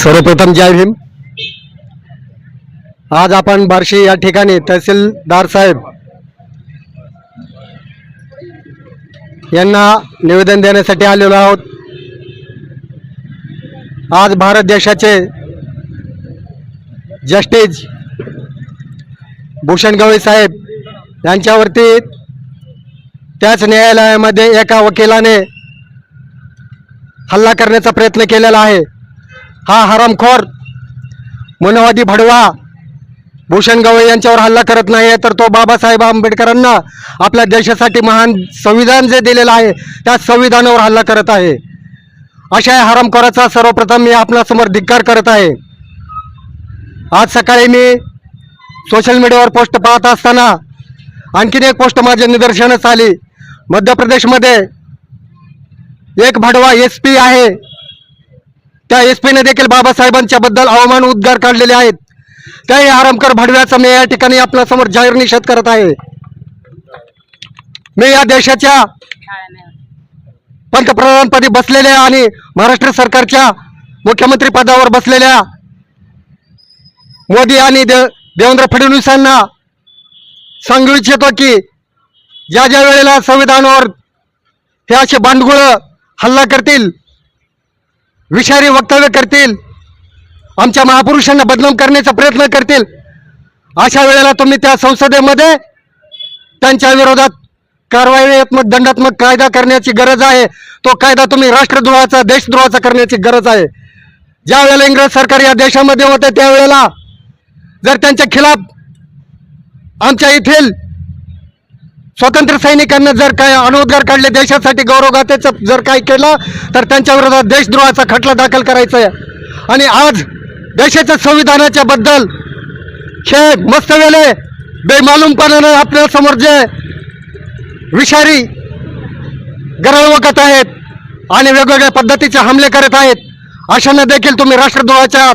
सर्वप्रथम जय भीम. आज आपण बार्शी या ठिकाणी तहसीलदार साहेब यांना निवेदन देण्यासाठी आलेलो आहोत. आज भारत देशाचे जस्टिस भूषण गवई साहेब यांच्यावरती त्याच न्यायालयामध्ये एका वकिलाने हल्ला करण्याचा प्रयत्न केलेला आहे. हा हरामखोर मनोवादी भडवा भूषण गवई यांच्यावर हल्ला करत नाही तर तो बाबासाहेब आंबेडकरांना आपल्या देशासाठी महान संविधान जे दिलेलं आहे त्या संविधानावर हल्ला करत आहे. अशा या हरामखोराचा सर्वप्रथम मी आपणासमोर धिक्कार करत आहे. आज सकाळी मी सोशल मीडियावर पोस्ट पाहत असताना आणखीन एक पोस्ट माझ्या निदर्शनास आली. मध्य प्रदेशमध्ये एक भडवा एस पी आहे. त्या एस पीने देखील बाबासाहेबांच्या बद्दल अवमान उद्गार काढलेले आहेत. त्याही आरामकर भडव्याचा मी या ठिकाणी आपल्यासमोर जाहीर निषेध करत आहे. मी या देशाच्या पंतप्रधानपदी बसलेल्या आणि महाराष्ट्र सरकारच्या मुख्यमंत्री पदावर बसलेल्या मोदी आणि दे देवेंद्र फडणवीसांना सांगू इच्छितो की ज्या ज्या वेळेला संविधानावर हे असे बांडगुळ हल्ला करतील विषारी वक्तव्य करतील. आमच्या महापुरुषांना बदनाम करण्याचा प्रयत्न करतील. अशा वेळेला तुम्ही त्या संसदेमध्ये त्यांच्या विरोधात कारवाईत्मक दंडात्मक कायदा करण्याची गरज आहे. तो कायदा तुम्ही राष्ट्रद्रोहाचा देशद्रोहाचा करण्याची गरज आहे. ज्या वेळेला इंग्रज सरकार या देशामध्ये होते त्यावेळेला जर त्यांच्या खिलाफ आमच्या येथील स्वतंत्र सैनिकांना जर काय अनुद्गार काढले देशासाठी गौरवगाथेचं जर काय केलं तर त्यांच्या विरोधात देशद्रोहाचा खटला दाखल करायचा आहे आणि आज देशाच्या संविधानाच्या बद्दल हे मस्त वेळे बेमालूमपणानं आपल्यासमोर जे विषारी गरळवकत आहेत आणि वेगवेगळ्या पद्धतीचे हमले करत आहेत अशांना देखील तुम्ही राष्ट्रद्रोहाच्या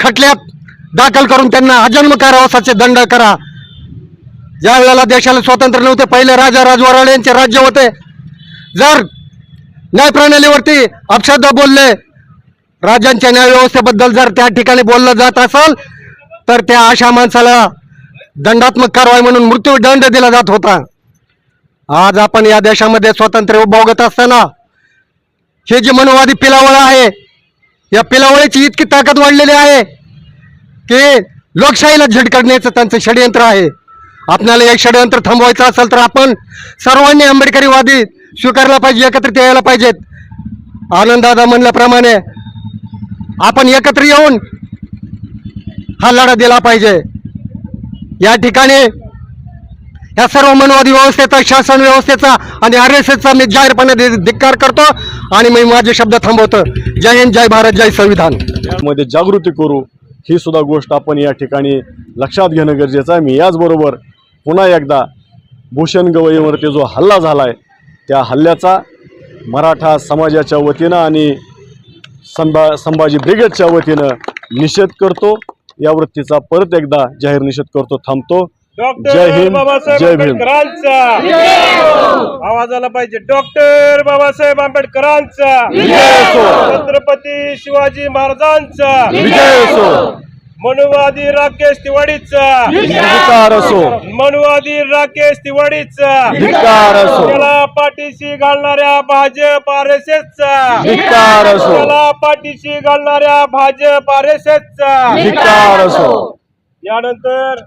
खटल्यात दाखल करून त्यांना अजन्म कारावासाचे दंड करा. ज्या वेळेला देशाला स्वातंत्र्य नव्हते पहिले राजा राजवराळे यांचे राज्य होते. जर न्यायप्रणालीवरती अपशब्द बोलले राज्यांच्या न्यायव्यवस्थेबद्दल जर त्या ठिकाणी बोललं जात असेल तर त्या अशा माणसाला दंडात्मक कारवाई म्हणून मृत्यूदंड दिला जात होता. आज आपण या देशामध्ये स्वातंत्र्य भोगत असताना हे जे मनोवादी पिलावळ आहे या पिलावळीची इतकी ताकद वाढलेली आहे की लोकशाहीला झिडकडण्याचं त्यांचं षडयंत्र आहे. आपल्याला एक षडयंत्र थांबवायचं असेल तर आपण सर्वांनी आंबेडकरीवादी स्वीकारला पाहिजे एकत्रित यायला पाहिजेत. आनंददादा म्हणल्याप्रमाणे आपण एकत्र येऊन हा लढा दिला पाहिजे. या ठिकाणी या सर्व मनवादी व्यवस्थेचा शासन व्यवस्थेचा आणि आर एस एसचा मी जाहीरपणे धिक्कार करतो आणि मी माझे शब्द थांबवतो. जय हिंद जय भारत जय संविधान. मध्ये जागृती करू ही सुद्धा गोष्ट आपण या ठिकाणी लक्षात घेणं गरजेचं आहे. मी याचबरोबर पुन्हा एकदा भूषण गवईवरती जो हल्ला झाला आहे त्या हल्ल्याचा मराठा समाजाच्या वतीनं आणि संभा संभाजी ब्रिगेडच्या वतीनं निषेध करतो. या वृत्तीचा परत एकदा जाहीर निषेध करतो थांबतो. जय हिंद, बाबासाहेब जय भीम. आवाज आला पाहिजे. डॉक्टर बाबासाहेब आंबेडकरांचा. छत्रपती शिवाजी महाराजांचा. विजय असो. मनुवादी राकेश तिवाडीचा. धिक्कार असो. मनुवादी राकेश तिवाडीचा. धिक्कार असो. त्याला पाठीशी घालणाऱ्या भाजप आर एस एसचा धिक्कार असो. त्याला पाठीशी घालणाऱ्या भाजप आर एस एसचा धिक्कार असो. यानंतर